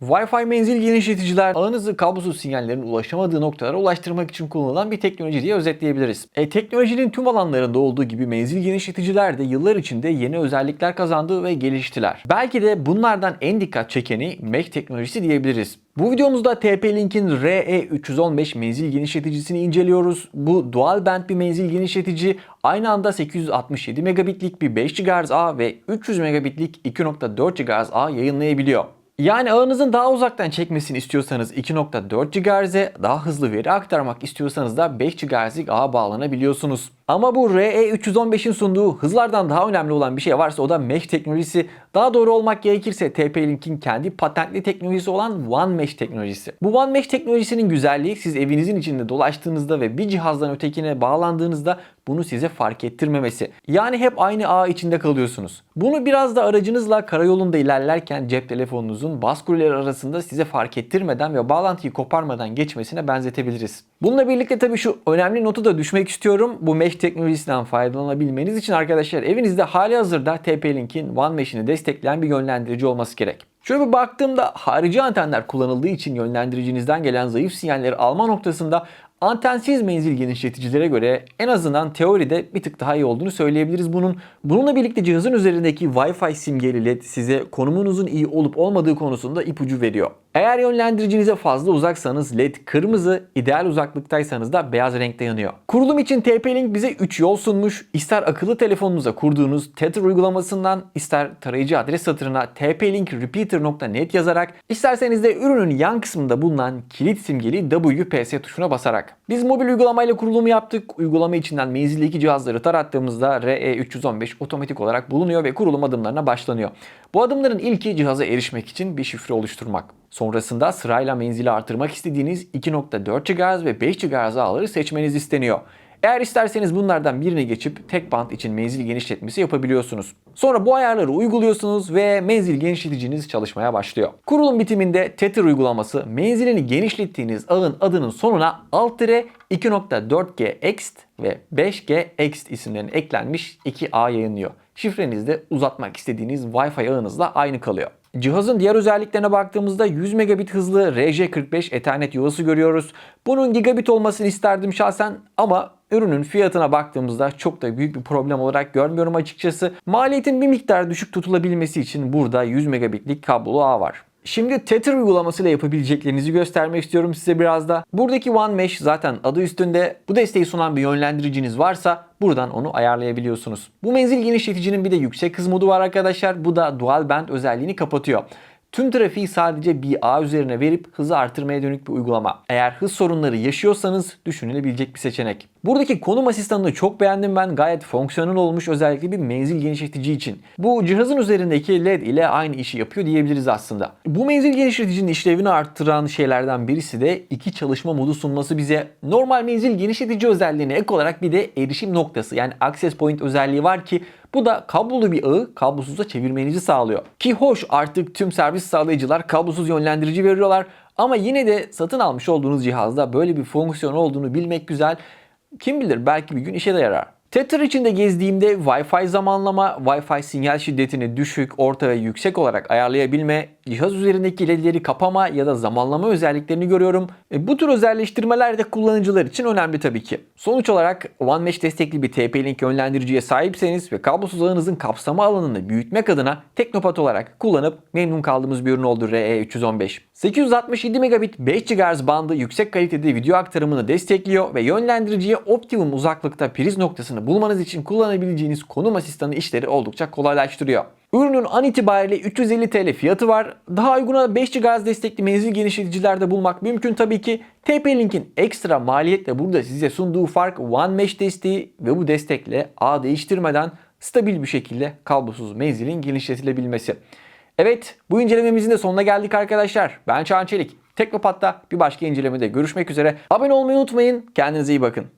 Wi-Fi menzil genişleticiler ağınızı kablosuz sinyallerin ulaşamadığı noktalara ulaştırmak için kullanılan bir teknoloji diye özetleyebiliriz. E, teknolojinin tüm alanlarında olduğu gibi menzil genişleticiler de yıllar içinde yeni özellikler kazandı ve geliştiler. Belki de bunlardan en dikkat çekeni Mesh teknolojisi diyebiliriz. Bu videomuzda TP-Link'in RE315 menzil genişleticisini inceliyoruz. Bu dual band bir menzil genişletici aynı anda 867 megabitlik bir 5 GHz ağ ve 300 megabitlik 2.4 GHz ağ yayınlayabiliyor. Yani ağınızın daha uzaktan çekmesini istiyorsanız 2.4 GHz'e, daha hızlı veri aktarmak istiyorsanız da 5 GHz'lik ağa bağlanabiliyorsunuz. Ama bu RE315'in sunduğu hızlardan daha önemli olan bir şey varsa o da Mesh teknolojisi. Daha doğru olmak gerekirse TP-Link'in kendi patentli teknolojisi olan One Mesh teknolojisi. Bu One Mesh teknolojisinin güzelliği siz evinizin içinde dolaştığınızda ve bir cihazdan ötekine bağlandığınızda bunu size fark ettirmemesi. Yani hep aynı ağ içinde kalıyorsunuz. Bunu biraz da aracınızla karayolunda ilerlerken cep telefonunuzun bas arasında size fark ettirmeden ve bağlantıyı koparmadan geçmesine benzetebiliriz. Bununla birlikte tabii şu önemli notu da düşmek istiyorum. Bu Mesh teknolojisinden faydalanabilmeniz için arkadaşlar evinizde hali hazırda TP-Link'in One Mesh'ini destekleyen bir yönlendirici olması gerek. Şöyle bir baktığımda harici antenler kullanıldığı için yönlendiricinizden gelen zayıf sinyalleri alma noktasında antensiz menzil genişleticilere göre en azından teoride bir tık daha iyi olduğunu söyleyebiliriz bunun. Bununla birlikte cihazın üzerindeki Wi-Fi simgeli led size konumunuzun iyi olup olmadığı konusunda ipucu veriyor. Eğer yönlendiricinize fazla uzaksanız led kırmızı, ideal uzaklıktaysanız da beyaz renkte yanıyor. Kurulum için TP-Link bize 3 yol sunmuş. İster akıllı telefonunuza kurduğunuz Tether uygulamasından, ister tarayıcı adres satırına tplinkrepeater.net yazarak, isterseniz de ürünün yan kısmında bulunan kilit simgeli WPS tuşuna basarak. Biz mobil uygulamayla kurulumu yaptık. Uygulama içinden menzildeki cihazları tarattığımızda RE315 otomatik olarak bulunuyor ve kurulum adımlarına başlanıyor. Bu adımların ilki cihaza erişmek için bir şifre oluşturmak. Sonrasında sırayla menzili artırmak istediğiniz 2.4 GHz ve 5 GHz ağları seçmeniz isteniyor. Eğer isterseniz bunlardan birine geçip tek band için menzil genişletmesi yapabiliyorsunuz. Sonra bu ayarları uyguluyorsunuz ve menzil genişleticiniz çalışmaya başlıyor. Kurulum bitiminde Tether uygulaması menzilini genişlettiğiniz ağın adının sonuna alt 2.4G Ext ve 5G Ext isimlerinin eklenmiş 2 ağ yayınlıyor. Şifreniz de uzatmak istediğiniz Wi-Fi ağınızla aynı kalıyor. Cihazın diğer özelliklerine baktığımızda 100 megabit hızlı RJ45 Ethernet yuvası görüyoruz. Bunun gigabit olmasını isterdim şahsen ama ürünün fiyatına baktığımızda çok da büyük bir problem olarak görmüyorum açıkçası. Maliyetin bir miktar düşük tutulabilmesi için burada 100 megabitlik kablolu ağ var. Şimdi Tether uygulamasıyla yapabileceklerinizi göstermek istiyorum size biraz da. Buradaki One Mesh zaten adı üstünde. Bu desteği sunan bir yönlendiriciniz varsa buradan onu ayarlayabiliyorsunuz. Bu menzil genişleticinin bir de yüksek hız modu var arkadaşlar. Bu da dual band özelliğini kapatıyor. Tüm trafiği sadece bir ağ üzerine verip hızı artırmaya dönük bir uygulama. Eğer hız sorunları yaşıyorsanız düşünülebilecek bir seçenek. Buradaki konum asistanını çok beğendim ben. Gayet fonksiyonel olmuş özellikle bir menzil genişletici için. Bu cihazın üzerindeki LED ile aynı işi yapıyor diyebiliriz aslında. Bu menzil genişleticinin işlevini arttıran şeylerden birisi de iki çalışma modu sunması bize. Normal menzil genişletici özelliğine ek olarak bir de erişim noktası yani access point özelliği var ki bu da kablolu bir ağı kablosuza çevirmenizi sağlıyor. Ki hoş artık tüm servis sağlayıcılar kablosuz yönlendirici veriyorlar. Ama yine de satın almış olduğunuz cihazda böyle bir fonksiyon olduğunu bilmek güzel. Kim bilir belki bir gün işe de yarar. Tether içinde gezdiğimde Wi-Fi zamanlama, Wi-Fi sinyal şiddetini düşük, orta ve yüksek olarak ayarlayabilme, cihaz üzerindeki ledleri kapama ya da zamanlama özelliklerini görüyorum. E, bu tür özelleştirmeler de kullanıcılar için önemli tabii ki. Sonuç olarak One Mesh destekli bir TP-Link yönlendiriciye sahipseniz ve kablosuz ağınızın kapsama alanını büyütmek adına Teknopat olarak kullanıp memnun kaldığımız bir ürün oldu RE315. 867 megabit 5 GHz bandı yüksek kalitede video aktarımını destekliyor ve yönlendiriciye optimum uzaklıkta priz noktasını bulmanız için kullanabileceğiniz konum asistanı işleri oldukça kolaylaştırıyor. Ürünün an itibariyle 350 TL fiyatı var. Daha uyguna 5 GHz destekli menzil genişleticilerde bulmak mümkün tabii ki. TP-Link'in ekstra maliyetle burada size sunduğu fark One Mesh desteği ve bu destekle ağ değiştirmeden stabil bir şekilde kablosuz menzilin genişletilebilmesi. Evet bu incelememizin de sonuna geldik arkadaşlar. Ben Çağan Çelik. Teknopat'ta bir başka incelemede görüşmek üzere. Abone olmayı unutmayın. Kendinize iyi bakın.